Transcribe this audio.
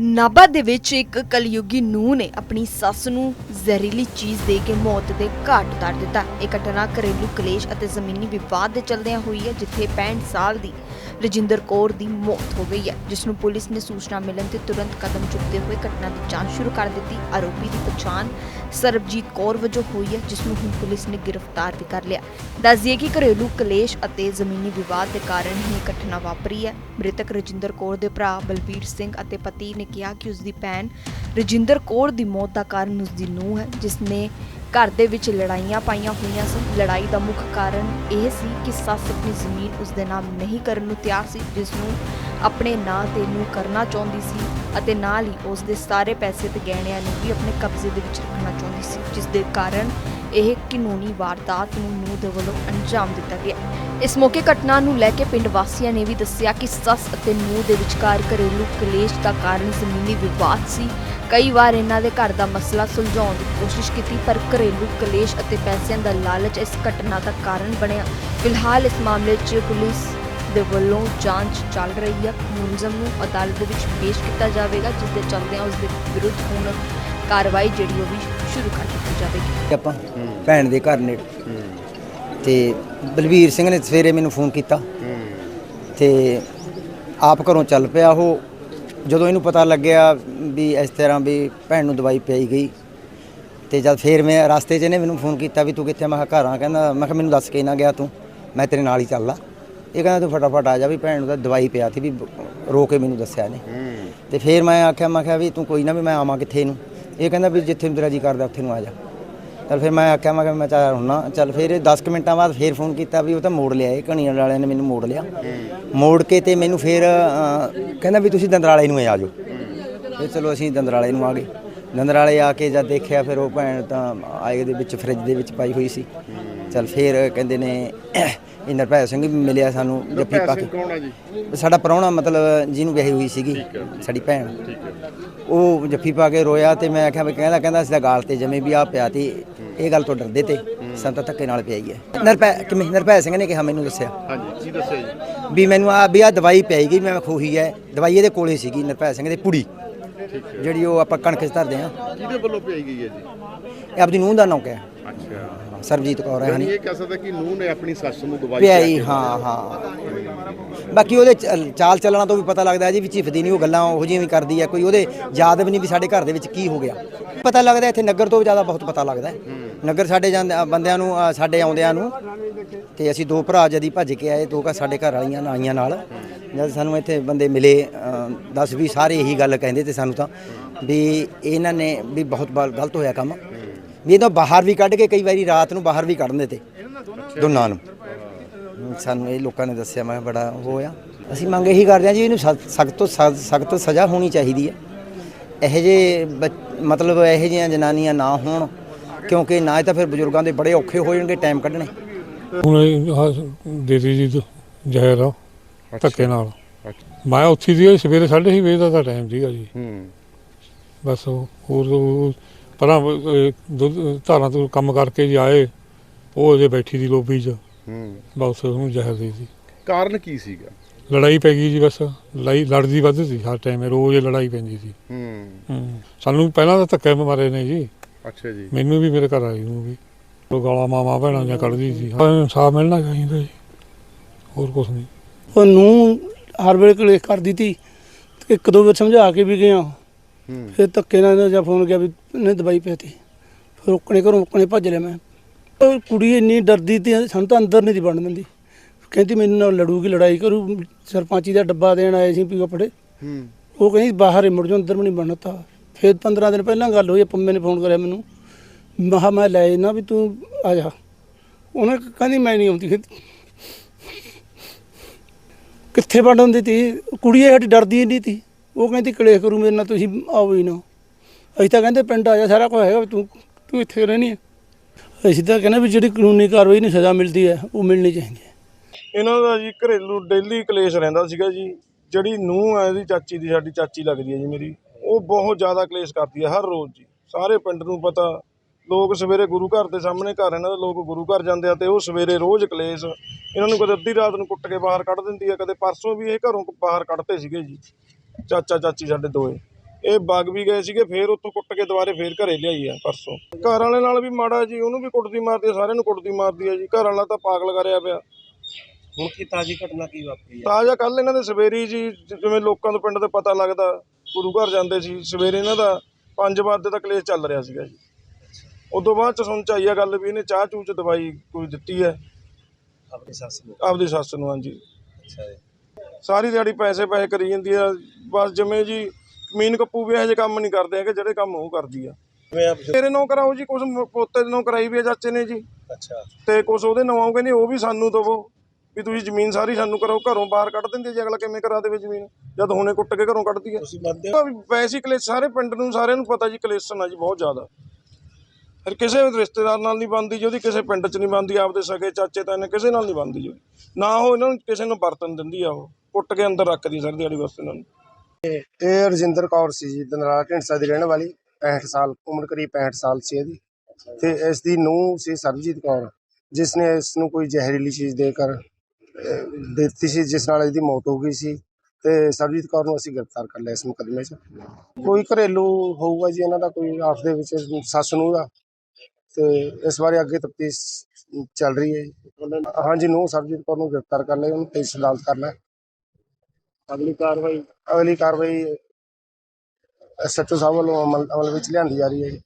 ਨਾਭਾ ਦੇ ਵਿੱਚ ਇੱਕ ਕਲਯੁਗੀ ਨੂੰਹ ਨੇ ਆਪਣੀ ਸੱਸ ਨੂੰ ਜ਼ਹਿਰੀਲੀ ਚੀਜ਼ ਦੇ ਕੇ ਮੌਤ ਦੇ ਘਾਟ ਉਤਾਰ ਦਿੱਤਾ। ਇਹ ਘਟਨਾ ਘਰੇਲੂ ਕਲੇਸ਼ ਅਤੇ ਜ਼ਮੀਨੀ ਵਿਵਾਦ ਦੇ ਚਲਦਿਆਂ ਹੋਈ ਹੈ, ਜਿੱਥੇ 65 ਸਾਲ ਦੀ ਰਜਿੰਦਰ ਕੌਰ ਦੀ ਮੌਤ ਹੋ ਗਈ ਹੈ ਜਿਸ ਨੂੰ ਪੁਲਿਸ ਨੇ ਸੂਚਨਾ ਮਿਲਣ ਤੇ ਤੁਰੰਤ ਕਦਮ ਚੁੱਕਦੇ ਹੋਏ ਘਟਨਾ ਦੀ ਜਾਂਚ ਸ਼ੁਰੂ ਕਰ ਦਿੱਤੀ। ਆਰੋਪੀ ਦੀ ਪਛਾਣ ਸਰਬਜੀਤ ਕੌਰ ਵਜੋਂ ਹੋਈ ਹੈ ਜਿਸ ਨੂੰ ਹੁਣ ਪੁਲਿਸ ਨੇ ਗ੍ਰਿਫਤਾਰ ਵੀ ਕਰ ਲਿਆ। ਦੱਸ ਦਈਏ ਕਿ ਘਰੇਲੂ ਕਲੇਸ਼ ਅਤੇ ਜ਼ਮੀਨੀ ਵਿਵਾਦ ਦੇ ਕਾਰਨ ਹੀ ਘਟਨਾ ਵਾਪਰੀ ਹੈ। ਮ੍ਰਿਤਕ ਰਜਿੰਦਰ ਕੌਰ ਦੇ ਭਰਾ ਬਲਬੀਰ ਸਿੰਘ ਅਤੇ ਪਤੀ ਨੇ ਕਿਹਾ ਕਿ ਉਸ ਦੀ ਭੈਣ ਰਜਿੰਦਰ ਕੌਰ ਦੀ ਮੌਤ ਦਾ ਕਾਰਨ ਉਸ ਦੀ ਨੂੰਹ ਹੈ ਜਿਸ ਨੇ ਘਰ ਦੇ ਵਿੱਚ ਲੜਾਈਆਂ ਪਾਈਆਂ ਹੋਈਆਂ ਸਨ ਲੜਾਈ ਦਾ ਮੁੱਖ ਕਾਰਨ ਇਹ ਸੀ ਕਿ ਸੱਸ ਆਪਣੀ ਜ਼ਮੀਨ ਉਸ ਦੇ ਨਾਮ ਨਹੀਂ ਕਰਨ ਨੂੰ ਤਿਆਰ ਸੀ ਜਿਸ ਨੂੰ ਆਪਣੇ ਨਾਂ ਤੇ ਨੂੰ ਕਰਨਾ ਚਾਹੁੰਦੀ ਸੀ ਅਤੇ ਨਾਲ ਹੀ ਉਸ ਦੇ ਸਾਰੇ ਪੈਸੇ ਤੇ ਗਹਿਣਿਆਂ ਨੂੰ ਵੀ ਆਪਣੇ ਕਬਜ਼ੇ ਦੇ ਵਿੱਚ ਰੱਖਣਾ ਚਾਹੁੰਦੀ ਸੀ ਜਿਸ ਦੇ ਕਾਰਨ ਇਹ ਕਾਨੂੰਨੀ ਵਾਰਦਾਤ ਨੂੰ ਨੂੰਹ ਦੇ ਵੱਲੋਂ ਅੰਜਾਮ ਦਿੱਤਾ ਗਿਆ। ਇਸ ਮੌਕੇ ਘਟਨਾ ਨੂੰ ਲੈ ਕੇ ਪਿੰਡ ਵਾਸੀਆਂ ਨੇ ਵੀ ਦੱਸਿਆ ਕਿ ਸੱਸ ਅਤੇ ਨੂੰਹ ਦੇ ਵਿਚਕਾਰ ਘਰੇਲੂ ਕਲੇਸ਼ ਦਾ ਕਾਰਨ ਜ਼ਮੀਨੀ ਵਿਵਾਦ ਸੀ। ਕਈ ਵਾਰ ਇਹਨਾਂ ਦੇ ਘਰ ਦਾ ਮਸਲਾ ਸੁਲਝਾਉਣ ਦੀ ਕੋਸ਼ਿਸ਼ ਕੀਤੀ ਪਰ ਘਰੇਲੂ ਕਲੇਸ਼ ਅਤੇ ਪੈਸਿਆਂ ਦਾ ਲਾਲਚ ਇਸ ਘਟਨਾ ਦਾ ਕਾਰਨ ਬਣਿਆ। ਫਿਲਹਾਲ ਇਸ ਮਾਮਲੇ 'ਚ ਪੁਲਿਸ ਦੇ ਵੱਲੋਂ ਜਾਂਚ ਚੱਲ ਰਹੀ ਹੈ। ਮੁਲਜ਼ਮ ਨੂੰ ਅਦਾਲਤ ਦੇ ਵਿੱਚ ਪੇਸ਼ ਕੀਤਾ ਜਾਵੇਗਾ ਜਿਸ ਦੇ ਚਲਦਿਆਂ ਉਸ ਦੇ ਵਿਰੁੱਧ ਹੁਣ ਕਾਰਵਾਈ ਜਿਹੜੀ ਉਹ ਵੀ ਸ਼ੁਰੂ ਕਰ ਦਿੱਤੀ ਜਾਵੇਗੀ। ਆਪਾਂ ਭੈਣ ਦੇ ਘਰ ਨੇ ਤੇ ਬਲਵੀਰ ਸਿੰਘ ਨੇ ਸਵੇਰੇ ਮੈਨੂੰ ਫੋਨ ਕੀਤਾ। ਤੇ ਆਪ ਘਰੋਂ ਚੱਲ ਪਿਆ ਉਹ। ਜਦੋਂ ਇਹਨੂੰ ਪਤਾ ਲੱਗਿਆ ਵੀ ਇਸ ਤਰ੍ਹਾਂ ਵੀ ਭੈਣ ਨੂੰ ਦਵਾਈ ਪਿਆਈ ਗਈ ਤੇ ਜਦ ਫੇਰ ਮੈਂ ਰਸਤੇ 'ਚ ਇਹਨੇ ਮੈਨੂੰ ਫੋਨ ਕੀਤਾ ਵੀ ਤੂੰ ਕਿੱਥੇ? ਮੈਂ ਕਿਹਾ ਘਰ ਆ ਕਹਿੰਦਾ ਮੈਂ ਕਿਹਾ ਮੈਨੂੰ ਦੱਸ ਕੇ ਨਾ ਗਿਆ ਤੂੰ ਮੈਂ ਤੇਰੇ ਨਾਲ ਹੀ ਚੱਲਦਾ। ਇਹ ਕਹਿੰਦਾ ਤੂੰ ਫਟਾਫਟ ਆ ਜਾ ਵੀ ਭੈਣ ਨੂੰ ਤਾਂ ਦਵਾਈ ਪਿਆ ਸੀ ਵੀ ਰੋ ਕੇ ਮੈਨੂੰ ਦੱਸਿਆ ਇਹਨੇ। ਤੇ ਫੇਰ ਮੈਂ ਆਖਿਆ ਮੈਂ ਕਿਹਾ ਵੀ ਤੂੰ ਕੋਈ ਨਾ ਵੀ ਮੈਂ ਆਵਾਂ ਕਿੱਥੇ ਨੂੰ ਇਹ ਕਹਿੰਦਾ ਵੀ ਜਿੱਥੇ ਤੇਰਾ ਜੀ ਕਰਦਾ ਉੱਥੇ ਨੂੰ ਆ ਜਾ। ਚਲ ਫਿਰ ਮੈਂ ਆਖਿਆ ਮੈਂ ਕਿਹਾ ਮੈਂ ਚਾਹ ਹੁੰਨਾ ਚਲ ਫਿਰ ਇਹ 10 ਕੁ ਮਿੰਟਾਂ ਬਾਅਦ ਫੇਰ ਫੋਨ ਕੀਤਾ ਵੀ ਉਹ ਤਾਂ ਮੋੜ ਲਿਆ ਇਹ ਕਣੀਆਂ ਵਾਲਿਆਂ ਨੇ ਮੈਨੂੰ ਮੋੜ ਲਿਆ। ਮੋੜ ਕੇ ਤੇ ਮੈਨੂੰ ਫੇਰ ਕਹਿੰਦਾ ਵੀ ਤੁਸੀਂ ਦੰਦਰਾਲੇ ਨੂੰ ਆ ਜਾਓ। ਫਿਰ ਚਲੋ ਅਸੀਂ ਦੰਦਰਾਲੇ ਨੂੰ ਆ ਗਏ। ਦੰਦਰਾਲੇ ਆ ਕੇ ਜਦ ਦੇਖਿਆ ਫਿਰ ਉਹ ਭੈਣ ਤਾਂ ਆਏ ਦੇ ਵਿੱਚ ਫ੍ਰਿਜ ਦੇ ਵਿੱਚ ਪਾਈ ਹੋਈ ਸੀ। ਚਲ ਫਿਰ ਕਹਿੰਦੇ ਨੇ ਨਿਰਭੈ ਸਿੰਘ ਵੀ ਮਿਲਿਆ ਸਾਨੂੰ ਜੱਫੀ ਪਾ ਕੇ। ਸਾਡਾ ਪ੍ਰਾਹੁਣਾ ਮਤਲਬ ਜਿਹਨੂੰ ਵਿਆਹੀ ਹੋਈ ਸੀਗੀ ਸਾਡੀ ਭੈਣ। ਉਹ ਜੱਫੀ ਪਾ ਕੇ ਰੋਇਆ ਤੇ ਮੈਂ ਆਖਿਆ ਵੀ ਕਹਿੰਦਾ ਕਹਿੰਦਾ ਅਸੀਂ ਤਾਂ ਗਾਲ ਤੇ ਜਮੇ ਵੀ ਆ ਪਿਆ ਤੇ ਇਹ ਗੱਲ ਤੋਂ ਡਰਦੇ ਤੇ ਸਾਨੂੰ ਤਾਂ ਧੱਕੇ ਨਾਲ ਪਿਆਈ ਹੈ। ਨਿਰਭੈ ਕਿਵੇਂ? ਨਿਰਭੈ ਸਿੰਘ ਨੇ ਕਿਹਾ ਮੈਨੂੰ ਦੱਸਿਆ। ਹਾਂਜੀ ਕੀ ਦੱਸਿਆ ਜੀ? ਵੀ ਮੈਨੂੰ ਆ ਵੀ ਆ ਦਵਾਈ ਪਿਆਈ ਗਈ ਮੈਂ ਖੋਹੀ ਹੈ। ਦਵਾਈ ਇਹਦੇ ਕੋਲੇ ਸੀਗੀ ਨਿਰਭੈ ਸਿੰਘ ਦੇ ਪੁੜੀ। ਜਿਹੜੀ ਉਹ ਆਪਾਂ ਕਣਕ 'ਚ ਧਰਦੇ ਆ ਕਿਹਦੇ ਵੱਲੋਂ ਪਈ ਗਈ ਹੈ ਜੀ? ਇਹ ਆਪਦੀ ਨੂੰਹ ਦਾ ਨਾਂ ਕਿਹਾ ਅੱਛਾ। ਸਰਬਜੀਤ ਕੌਰ ਹੈ ਹਨੀ। ਇਹ ਕਹਿ ਸਕਦਾ ਕਿ ਨੂੰਹ ਨੇ ਆਪਣੀ ਸੱਸ ਨੂੰ ਦਵਾਈ ਪਿਆਈ ਹਾਂ ਹਾਂ। ਬਾਕੀ ਉਹਦੇ ਚ- ਚਾਲ ਚੱਲਣਾ ਤੋਂ ਵੀ ਪਤਾ ਲੱਗਦਾ ਜੀ ਵੀ ਝਿਫਦੀ ਨਹੀਂ, ਉਹ ਗੱਲਾਂ ਉਹੋ ਜਿਹੀਆਂ ਵੀ ਕਰਦੀ ਹੈ ਕੋਈ, ਉਹਦੇ ਯਾਦ ਵੀ ਨਹੀਂ ਵੀ ਸਾਡੇ ਘਰ ਦੇ ਵਿੱਚ ਕੀ ਹੋ ਗਿਆ। ਪਤਾ ਲੱਗਦਾ ਇੱਥੇ ਨਗਰ ਤੋਂ ਜ਼ਿਆਦਾ ਬਹੁਤ ਪਤਾ ਲੱਗਦਾ ਨਗਰ ਸਾਡੇ ਜਾਂਦੇ ਬੰਦਿਆਂ ਨੂੰ ਸਾਡੇ ਆਉਂਦਿਆਂ ਨੂੰ ਤੇ ਅਸੀਂ ਦੋ ਭਰਾ ਜਦੀ ਭੱਜ ਕੇ ਆਏ, ਦੋ ਘਰ ਸਾਡੇ ਘਰ ਵਾਲੀਆਂ ਆਈਆਂ ਨਾਲ। ਜਦ ਸਾਨੂੰ ਇੱਥੇ ਬੰਦੇ ਮਿਲੇ 10 20 ਸਾਰੇ ਇਹੀ ਗੱਲ ਕਹਿੰਦੇ ਤੇ ਸਾਨੂੰ ਤਾਂ ਵੀ ਇਹਨਾਂ ਨੇ ਵੀ ਬਹੁਤ ਬਾ- ਗਲਤ ਹੋਇਆ ਕੰਮ। ਵੀ ਇਹ ਤਾਂ ਬਾਹਰ ਵੀ ਕੱਢ ਕੇ ਕਈ ਵਾਰੀ ਰਾਤ ਨੂੰ ਬਾਹਰ ਵੀ ਕੱਢ ਦਿੰਦੇ ਤੇ, ਦੋਨਾਂ ਨੂੰ। ਸਾਨੂੰ ਇਹ ਲੋਕਾਂ ਨੇ ਦੱਸਿਆ ਮੈਂ ਬੜਾ ਉਹ ਹੋਇਆ। ਅਸੀਂ ਮੰਗ ਇਹੀ ਕਰਦੇ ਹਾਂ ਜੀ ਇਹਨੂੰ ਸਖਤ ਤੋਂ ਸਖਤ ਸਜ਼ਾ ਹੋਣੀ ਚਾਹੀਦੀ ਹੈ। ਇਹੋ ਜਿਹੇ ਬੱਚ- ਮਤਲਬ ਇਹੋ ਜਿਹੀਆਂ ਜਨਾਨੀਆਂ ਨਾ ਹੋਣ ਕਿਉਂਕਿ ਨਾ ਤਾਂ ਫਿਰ ਬਜ਼ੁਰਗਾਂ ਦੇ ਬੜੇ ਔਖੇ ਹੋ ਜਾਣਗੇ ਟਾਈਮ ਕੱਢਣੇ। ਹੁਣ ਦੇਤੀ ਜੀ ਜ਼ਹਿਰ ਆ ਧੱਕੇ ਨਾਲ। ਮੈਂ ਉੱਥੇ ਦੀ ਸਵੇਰੇ 6:30 ਵਜੇ ਦਾ ਤਾਂ ਟਾਈਮ ਸੀਗਾ ਜੀ। ਹੂੰ। ਬਸ ਉਹ ਹੋਰ ਉਹ ਪਰਾਂ ਧਾਰਾਂ ਤੋਂ ਕੰਮ ਕਰਕੇ ਜੀ ਆਏ ਉਹ ਅਜੇ ਬੈਠੀ ਦੀ ਲੋਬੀ 'ਚ। ਹੂੰ। ਬਸ ਉਹਨੂੰ ਜ਼ਹਿਰ ਦੇ ਦਿੱਤੀ ਕਾਰਨ ਕੀ ਸੀਗਾ? ਲੜਾਈ ਪੈ ਗਈ ਜੀ ਬਸ। ਲੜਾਈ ਲੜਦੀ ਵੱਧ ਸੀ ਹਰ ਟਾਈਮ ਰੋਜ਼ ਲੜਾਈ ਪੈਂਦੀ ਸੀ। ਹੂੰ। ਹੂੰ। ਸਾਨੂੰ ਪਹਿਲਾਂ ਤਾਂ ਧੱਕੇ ਮਾਰੇ ਨੇ ਜੀ। ਅੱਛਾ ਜੀ। ਮੈਨੂੰ ਵੀ ਮੇਰੇ ਘਰ ਆਈ ਨੂੰ ਵੀ। ਉਹ ਗਾਲਾਂ ਮਾਮਾ ਭੈਣਾਂ ਜਾਂ ਕੱਢਦੀ ਸੀ। ਹਾਂ, ਇਨਸਾਫ ਮਿਲਣਾ ਚਾਹੀਦਾ ਜੀ। ਹੋਰ ਕੁਝ ਨਹੀਂ। ਉਹ ਨੂੰ ਹਰ ਵੇਲੇ ਕਲੇਸ਼ ਕਰਦੀ ਤੀ। ਇੱਕ ਦੋ ਵਾਰ ਸਮਝਾ ਕੇ ਵੀ ਗਿਆ। ਹੂੰ। ਫਿਰ ਧੱਕੇ ਨਾਲ ਇਹਦਾ ਜਾਂ ਫੋਨ ਗਿਆ ਵੀ ਇਹਨੇ ਦਵਾਈ ਪੀਤੀ। ਫਿਰ ਉਕਣੇ ਘਰੋਂ ਉਕਣੇ ਭੱਜ ਲਿਆ ਮੈਂ। ਉਹ ਕੁੜੀ ਇੰਨੀ ਡਰਦੀ ਤੀ ਸਾਨੂੰ ਤਾਂ ਅੰਦਰ ਨਹੀਂ ਦੀ ਬਣ ਦਿੰਦੀ। ਕਹਿੰਦੀ ਮੈਨੂੰ ਨਾਲ ਲੜੂਗੀ ਲੜਾਈ ਕਰੂ ਸਰਪੰਚੀ ਦਾ ਡੱਬਾ ਦੇਣ ਆਏ ਸੀ ਪੀਓ ਪੜੇ ਹੂੰ। ਉਹ ਕਹਿੰਦੀ ਬਾਹਰ ਹੀ ਮੁੜ ਜਾ ਅੰਦਰ ਵੀ ਨਹੀਂ ਬਣਤਾ ਫਿਰ 15 ਦਿਨ ਪਹਿਲਾਂ ਗੱਲ ਹੋਈ ਪੰਮੇ ਨੇ ਫੋਨ ਕਰਿਆ ਮੈਨੂੰ। ਮਹਾ ਮੈਂ ਲੈ ਨਾ ਵੀ ਤੂੰ ਆ ਜਾ। ਉਹਨੇ ਕਹਿੰਦੀ ਮੈਂ ਨਹੀਂ ਆਉਂਦੀ। ਕਿੱਥੇ ਵੜ ਹੁੰਦੀ ਤੀ? ਕੁੜੀ ਇਹ ਸਾਡੀ ਡਰਦੀ ਨਹੀਂ ਤੀ। ਉਹ ਕਹਿੰਦੀ ਕਲੇਸ਼ ਕਰੂ ਮੇਰੇ ਨਾਲ ਤੁਸੀਂ ਆਓ ਹੀ ਨਾ। ਅਸੀਂ ਤਾਂ ਕਹਿੰਦੇ ਪਿੰਡ ਆ ਜਾ ਸਾਰਾ ਕੁਝ ਹੈਗਾ ਤੂੰ ਤੂੰ ਇੱਥੇ ਰਹਿਣੀ ਹੈ ਅਸੀਂ ਤਾਂ ਕਹਿੰਦੇ ਵੀ ਜਿਹੜੀ ਕਾਨੂੰਨੀ ਕਾਰਵਾਈ ਨੂੰ ਸਜ਼ਾ ਮਿਲਦੀ ਹੈ, ਉਹ ਮਿਲਣੀ ਚਾਹੀਦੀ ਹੈ। ਇਹਨਾਂ ਦਾ ਜੀ ਘਰੇਲੂ ਡੇਲੀ ਕਲੇਸ਼ ਰਹਿੰਦਾ ਸੀਗਾ ਜੀ। ਜਿਹੜੀ ਨੂੰਹ ਹੈ, ਇਹਦੀ ਚਾਚੀ ਦੀ, ਸਾਡੀ ਚਾਚੀ ਲੱਗਦੀ ਹੈ ਜੀ ਮੇਰੀ। ਉਹ ਬਹੁਤ ਜ਼ਿਆਦਾ ਕਲੇਸ਼ ਕਰਦੀ ਹੈ ਹਰ ਰੋਜ਼ ਜੀ। ਸਾਰੇ ਪਿੰਡ ਨੂੰ ਪਤਾ, ਲੋਕ ਸਵੇਰੇ ਗੁਰੂ ਘਰ ਦੇ ਸਾਹਮਣੇ ਘਰ, ਇਹਨਾਂ ਦੇ ਲੋਕ ਗੁਰੂ ਘਰ ਜਾਂਦੇ ਆ ਤੇ ਉਹ ਸਵੇਰੇ ਰੋਜ਼ ਕਲੇਸ਼, ਇਹਨਾਂ ਨੂੰ ਕਦੇ ਅੱਧੀ ਰਾਤ ਨੂੰ ਕੁੱਟ ਕੇ ਬਾਹਰ ਕੱਢ ਦਿੰਦੀ ਆ ਕਦੇ ਪਰਸੋਂ ਵੀ ਇਹ ਘਰੋਂ ਬਾਹਰ ਕੱਢਦੇ ਸੀਗੇ ਜੀ। ਚਾਚਾ ਚਾਚੀ ਸਾਡੇ ਦੋਏ। ਇਹ ਵਗ ਵੀ ਗਏ ਸੀਗੇ ਫੇਰ ਉੱਥੋਂ ਕੁੱਟ ਕੇ ਦੁਬਾਰੇ ਫੇਰ ਘਰੇ ਲਿਆਈ ਆ ਪਰਸੋਂ। ਘਰ ਵਾਲੇ ਨਾਲ ਵੀ ਮਾੜਾ ਜੀ ਉਹਨੂੰ ਵੀ ਕੁੱਟਦੀ ਮਾਰਦੀ ਆ ਸਾਰਿਆਂ ਨੂੰ ਕੁੱਟਦੀ ਮਾਰਦੀ ਆ ਜੀ। ਘਰ ਵਾਲਾ ਤਾਂ ਪਾਗਲ ਕਰਿਆ ਪਿਆ। ਹੁਣ ਕੀ ਤਾਜੀ ਘਟਨਾ ਕੀ ਵਾਪਰੀ ਤਾਜ਼ਾ ਕੱਲ ਇਹਨਾਂ ਦੇ ਸਵੇਰੀ ਜੀ ਜਿਵੇਂ ਲੋਕਾਂ ਨੂੰ ਪਿੰਡ ਦੇ ਪਤਾ ਲੱਗਦਾ ਗੁਰੂ ਘਰ ਜਾਂਦੇ ਸੀ ਸਵੇਰੇ ਇਹਨਾਂ ਦਾ 5 ਵਜੇ ਦਾ ਕਲੇਸ਼ ਚੱਲ ਰਿਹਾ ਸੀਗਾ ਜੀ। ਉਦੋਂ ਬਾਅਦ ਚ ਸੁਣ ਚ ਆਈ ਆ ਗੱਲ ਵੀ ਇਹਨੇ ਚਾਹ ਚੂਹ ਚ ਦਵਾਈ ਕੋਈ ਦਿੱਤੀ ਹੈ। ਆਪਣੀ ਸੱਸ ਨੂੰ? ਆਪਦੀ ਸੱਸ ਨੂੰ ਹਾਂਜੀ। ਅੱਛਾ ਜੀ। ਸਾਰੀ ਦਿਹਾੜੀ ਪੈਸੇ ਪੈਸੇ ਕਰੀ ਜਾਂਦੀ ਆ। ਬਸ ਜਿਵੇਂ ਜੀ ਕਮੀਨ ਕੱਪੂ ਵੀ ਇਹੋ ਜਿਹੇ ਕੰਮ ਨਹੀਂ ਕਰਦੇ ਹੈਗੇ ਜਿਹੜੇ ਕੰਮ ਉਹ ਕਰਦੀ ਆ। ਤੇਰੇ ਨਾਂ ਕਰਾਓ ਜੀ ਕੁਛ ਪੋਤੇ ਦੇ ਨਾਂ ਕਰਾਈ ਵੀ ਆ ਚਾਚੇ ਨੇ ਜੀ। ਅੱਛਾ। ਤੇ ਕੁਛ ਉਹਦੇ ਨਾਂ ਕਹਿੰਦੇ ਉਹ ਵੀ ਸਾਨੂੰ ਦਵੋ ਵੀ ਤੁਸੀਂ ਜ਼ਮੀਨ ਸਾਰੀ ਸਾਨੂੰ ਕਰੋ ਘਰੋਂ ਬਾਹਰ ਕੱਢ ਦਿੰਦੇ ਜੀ ਅਗਲਾ ਕਿਵੇਂ ਕਰਾ ਦੇਵੇ ਜ਼ਮੀਨ? ਜਦ ਹੁਣੇ ਕੁੱਟ ਕੇ ਘਰੋਂ ਕੱਢਦੀ ਆ। ਤੁਸੀਂ ਮੰਨਦੇ ਹੋ? ਵੈਸੀ ਕਲੇਸ਼ ਸਾਰੇ ਪਿੰਡ ਨੂੰ ਸਾਰਿਆਂ ਨੂੰ ਪਤਾ ਜੀ ਕਲੇਸ਼ਨ ਆ ਜੀ ਬਹੁਤ ਜ਼ਿਆਦਾ। ਫਿਰ ਕਿਸੇ ਵੀ ਰਿਸ਼ਤੇਦਾਰ ਨਾਲ ਨਹੀਂ ਬਣਦੀ ਜੀ ਉਹਦੀ ਕਿਸੇ ਪਿੰਡ 'ਚ ਨਹੀਂ ਬਣਦੀ ਆਪਦੇ ਸਗੇ ਚਾਚੇ ਤਾਏ ਕਿਸੇ ਨਾਲ ਨਹੀਂ ਬਣਦੀ ਜੀ। ਨਾ ਉਹ ਇਹਨਾਂ ਨੂੰ ਕਿਸੇ ਨੂੰ ਵਰਤਨ ਦਿੰਦੀ ਆ ਉਹ ਕੁੱਟ ਕੇ ਅੰਦਰ ਰੱਖਦੀ ਸਾਰੀ ਦਿਹਾੜੀ ਵਾਸਤੇ ਇਹਨਾਂ ਨੂੰ। ਇਹ ਰਜਿੰਦਰ ਕੌਰ ਸੀ ਜੀ ਦਨਰਾਜ ਢਿੰਡਸਾ ਦੀ ਰਹਿਣ ਵਾਲੀ 65 ਸਾਲ, ਉਮਰ ਕਰੀਬ 65 ਸਾਲ ਸੀ ਇਹਦੀ। ਤੇ ਇਸ ਦੀ ਨੂੰਹ ਸੀ ਸਰਬਜੀਤ ਕੌਰ, ਜਿਸ ਨੇ ਇਸ ਨੂੰ ਕੋਈ ਜ਼ਹਿਰੀਲੀ ਚੀਜ਼ ਦੇ ਕਰ ਦਿੱਤੀ ਸੀ, ਜਿਸ ਨਾਲ ਇਹਦੀ ਮੌਤ ਹੋ ਗਈ ਸੀ। ਤੇ ਸਰਬਜੀਤ ਕੌਰ ਨੂੰ ਅਸੀਂ ਗ੍ਰਿਫਤਾਰ ਕਰ ਲਿਆ ਇਸ ਮੁਕਦਮੇ 'ਚ। ਕੋਈ ਘਰੇਲੂ ਹੋਊਗਾ ਜੀ ਇਹਨਾਂ ਦਾ, ਕੋਈ ਆਪਸ ਦੇ ਵਿੱਚ ਸੱਸ ਨੂੰ ਦਾ। ਤੇ ਇਸ ਬਾਰੇ ਅੱਗੇ ਤਫਤੀਸ਼ ਚੱਲ ਰਹੀ ਹੈ ਹਾਂਜੀ, ਨੂੰਹ ਸਰਬਜੀਤ ਕੌਰ ਨੂੰ ਗ੍ਰਿਫਤਾਰ ਕਰ ਲਿਆ, ਉਹਨੂੰ ਪੇਸ਼ ਅਦਾਲਤ ਕਰਨਾ ਅਗਲੀ ਕਾਰਵਾਈ? ਅਗਲੀ ਕਾਰਵਾਈ ਐਸਐਚਓ ਸਾਹਿਬ ਵੱਲੋਂ ਅਮਲ ਅਮਲ ਵਿੱਚ ਲਿਆਂਦੀ ਜਾ ਰਹੀ ਹੈ ਜੀ।